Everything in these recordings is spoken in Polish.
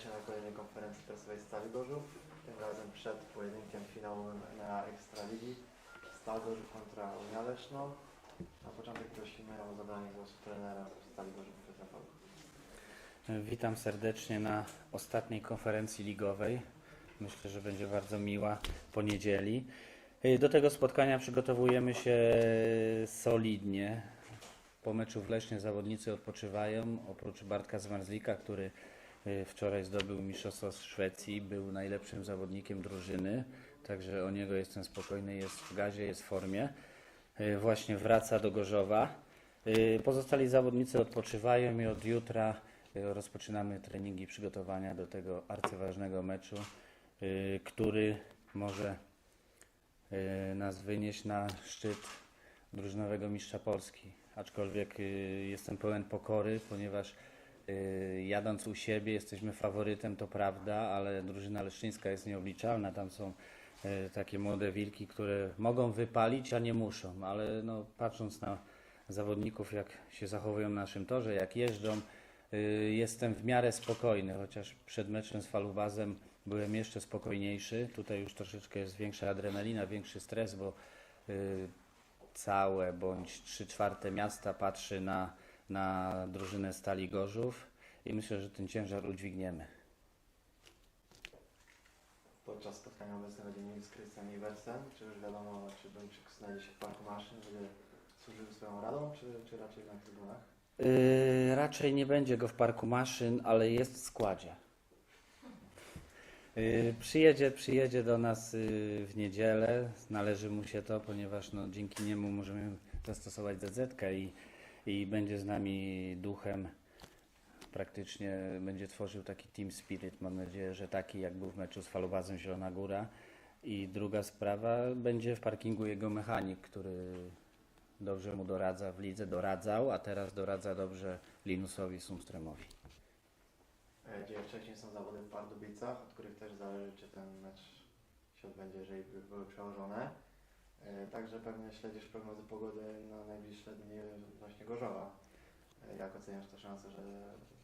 się na kolejnej konferencji prasowej Stali Gorzów. Tym razem przed pojedynkiem finałowym na Ekstraligi. Stal Gorzów kontra Unia Leszno. Na początek prosimy o zabranie głosu trenera Stali Gorzów Piotra Pawła. Witam serdecznie na ostatniej konferencji ligowej. Myślę, że będzie bardzo miła po niedzieli. Do tego spotkania przygotowujemy się solidnie. Po meczu w Lesznie zawodnicy odpoczywają. Oprócz Bartka Zmarzlika, który wczoraj zdobył Mistrzostwo z Szwecji, był najlepszym zawodnikiem drużyny. Także o niego jestem spokojny, jest w gazie, jest w formie. Y, Właśnie wraca do Gorzowa. Y, Pozostali zawodnicy odpoczywają i od jutra rozpoczynamy treningi przygotowania do tego arcyważnego meczu, który może nas wynieść na szczyt drużynowego mistrza Polski. Aczkolwiek jestem pełen pokory, ponieważ jadąc u siebie jesteśmy faworytem, to prawda, ale drużyna leszczyńska jest nieobliczalna. Tam są y, takie młode wilki, które mogą wypalić, a nie muszą, ale no, patrząc na zawodników, jak się zachowują na naszym torze, jak jeżdżą, y, jestem w miarę spokojny, chociaż przed meczem z Falubazem byłem jeszcze spokojniejszy. Tutaj już troszeczkę jest większa adrenalina, większy stres, bo y, całe bądź trzy czwarte miasta patrzy na, na drużynę Stali Gorzów i myślę, że ten ciężar udźwigniemy. Podczas spotkania obecne będzie z Krystian Iversen. Czy już wiadomo, czy Duńczyk znajdzie się w parku maszyn, żeby służył swoją radą, czy, czy raczej na trybunach? Yy, raczej nie będzie go w parku maszyn, ale jest w składzie. Yy, przyjedzie, przyjedzie do nas yy, w niedzielę. Należy mu się to, ponieważ no, dzięki niemu możemy zastosować ZZ i, i będzie z nami duchem. Praktycznie będzie tworzył taki team spirit. Mam nadzieję, że taki jak był w meczu z Falubazem Zielona Góra. I druga sprawa, będzie w parkingu jego mechanik, który dobrze mu doradza w lidze, doradzał, a teraz doradza dobrze Linusowi Sumstremowi. E, Gdzie wcześniej są zawody w Pardubicach, od których też zależy, czy ten mecz się odbędzie, jeżeli by były przełożone. E, Także pewnie śledzisz prognozy pogody na najbliższe dni odnośnie Gorzowa. E, Jak oceniasz te szanse, że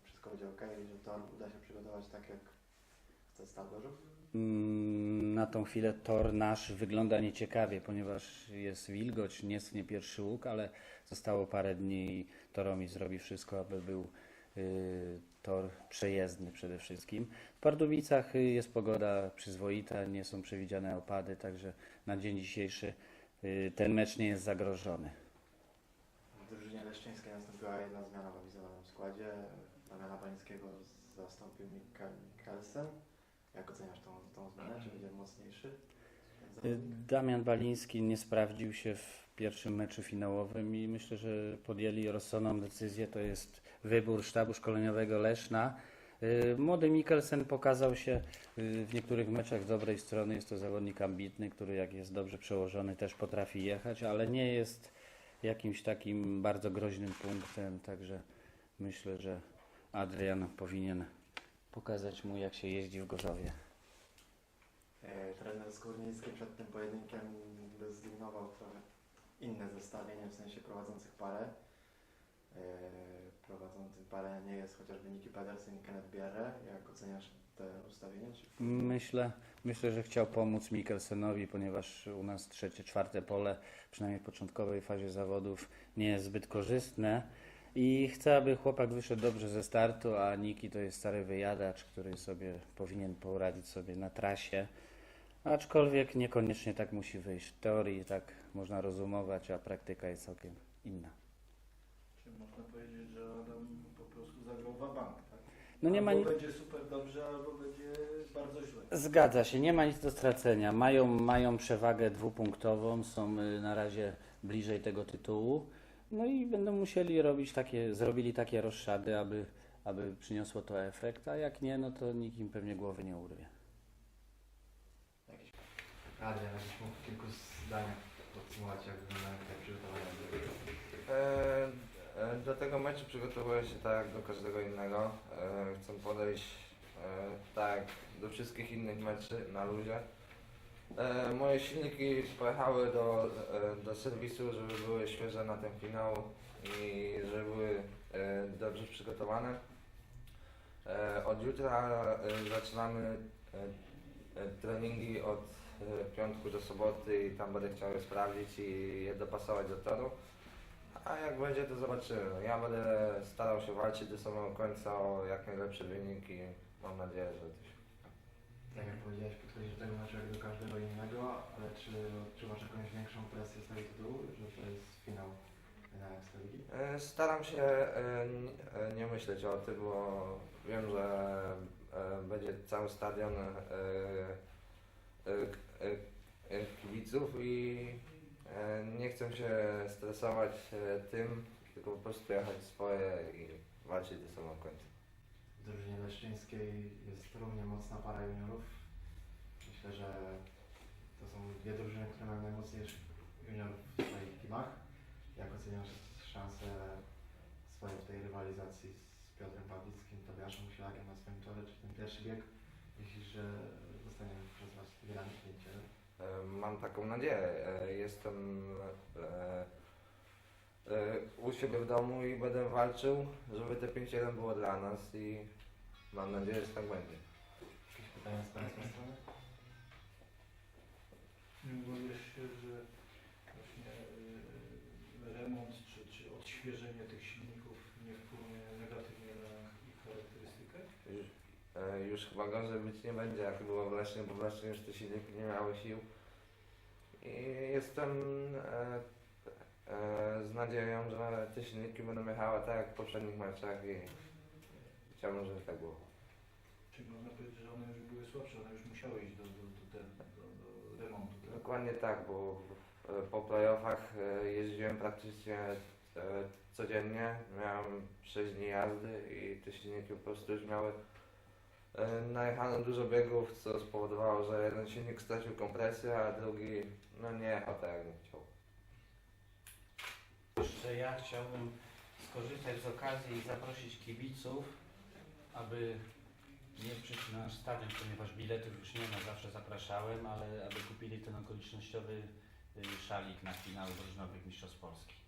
wszystko będzie ok i że tor uda się przygotować tak, jak chce Stal Gorzów? Mm, Na tą chwilę tor nasz wygląda nieciekawie, ponieważ jest wilgoć, nie nie pierwszy łuk, ale zostało parę dni i Toromi zrobi wszystko, aby był y, tor przejezdny przede wszystkim. W Pardubicach jest pogoda przyzwoita, nie są przewidziane opady, także na dzień dzisiejszy y, ten mecz nie jest zagrożony. W drużynie leszczyńskiej nastąpiła jedna zmiana w awizowanym składzie. Damiana Bańskiego zastąpił Mikkelsen. Jak oceniasz tą, tą zmianę? Czy będzie mocniejszy? Y, Damian Baliński nie sprawdził się w pierwszym meczu finałowym i myślę, że podjęli rozsądną decyzję. To jest wybór sztabu szkoleniowego Leszna. Y, Młody Mikkelsen pokazał się y, w niektórych meczach z dobrej strony. Jest to zawodnik ambitny, który jak jest dobrze przełożony też potrafi jechać, ale nie jest jakimś takim bardzo groźnym punktem. Także myślę, że Adrian powinien pokazać mu jak się jeździ w Gorzowie. E, Trener Skórnicki przed tym pojedynkiem zdygnował trochę inne zestawienie, w sensie prowadzących parę. E, Prowadzącym parę nie jest chociażby Niki Pedersen i Kenneth Bierre. Jak oceniasz te ustawienia? Myślę, myślę, że chciał pomóc Mikkelsenowi, ponieważ u nas trzecie, czwarte pole, przynajmniej w początkowej fazie zawodów, nie jest zbyt korzystne. I chcę, aby chłopak wyszedł dobrze ze startu, a Niki to jest stary wyjadacz, który sobie powinien poradzić sobie na trasie. Aczkolwiek niekoniecznie tak musi wyjść. W teorii tak można rozumować, a praktyka jest całkiem inna. Czy można powiedzieć, że Adam po prostu zagrał wabank, tak? No nie ma albo nic. będzie super dobrze, albo będzie bardzo źle. Zgadza się, nie ma nic do stracenia. Mają, mają przewagę dwupunktową, są y, na razie bliżej tego tytułu. No i będą musieli robić takie, zrobili takie rozszady, aby, aby przyniosło to efekt, a jak nie, no to nikt im pewnie głowy nie urwie. Adrian, jakbyś mógł w kilku zdaniach podsumować, jak wyglądają te przygotowania do E, e, Do tego meczu przygotowuję się tak jak do każdego innego. E, Chcę podejść e, tak jak do wszystkich innych meczy na luzie. Moje silniki pojechały do, do serwisu, żeby były świeże na ten finał i żeby były dobrze przygotowane. Od jutra zaczynamy e, treningi od piątku do soboty i tam będę chciał je sprawdzić i je dopasować do toru. A jak będzie to zobaczymy. Ja będę starał się walczyć do samego końca o jak najlepszy wynik i mam nadzieję, że to się Tak jak powiedziałeś, podchodzisz do tego meczu jak do każdego innego, ale czy odczuwasz jakąś większą presję z tego tytułu, że to jest finał na Ekstraligi? E, Staram się e, n- e, nie myśleć o tym, bo wiem, że e, będzie cały stadion e, kibiców i e, nie chcę się stresować e, tym, tylko po prostu jechać swoje i walczyć do samego końca. W drużynie leszczyńskiej jest równie mocna para juniorów. Myślę, że to są dwie drużyny, które mają najmocniejszych juniorów w swoich teamach. Jak oceniasz szanse swoje w tej rywalizacji z Piotrem Pawlickim, Tobiaszem Musielakiem na swoim czele? Czy ten pierwszy bieg myślisz, że zostanie przez Was wygrany 5 E, Mam taką nadzieję. E, Jestem e, u siebie w domu i będę walczył, żeby te 5-1 było dla nas i mam nadzieję, że tak będzie. Jakieś pytania z Państwa strony? Mówisz się, że właśnie y, remont czy, czy odświeżenie tych silników nie wpłynie negatywnie na ich charakterystykę? Już, e, już chyba gorzej być nie będzie, jak było w Lesznie, bo w Lesznie już te silniki nie miały sił. I jestem e, e, z nadzieją, że te silniki będą jechały tak jak w poprzednich meczach i chciałbym, żeby tak było. Czyli można powiedzieć, że one już były słabsze, one już musiały iść do, do, do, do, do remontu. Tak? Dokładnie tak, bo w- po playoffach e, jeździłem praktycznie e, codziennie, miałem 6 dni jazdy i te silniki po prostu już miały e, najechane dużo biegów, co spowodowało, że jeden silnik stracił kompresję, a drugi no nie jechał tak jak chciał. Jeszcze ja chciałbym skorzystać z okazji i zaprosić kibiców, aby nie przyjść na stadion, ponieważ biletów już nie ma, zawsze zapraszałem, ale aby kupili ten okolicznościowy y, szalik na finał drużynowych mistrzostw Polski.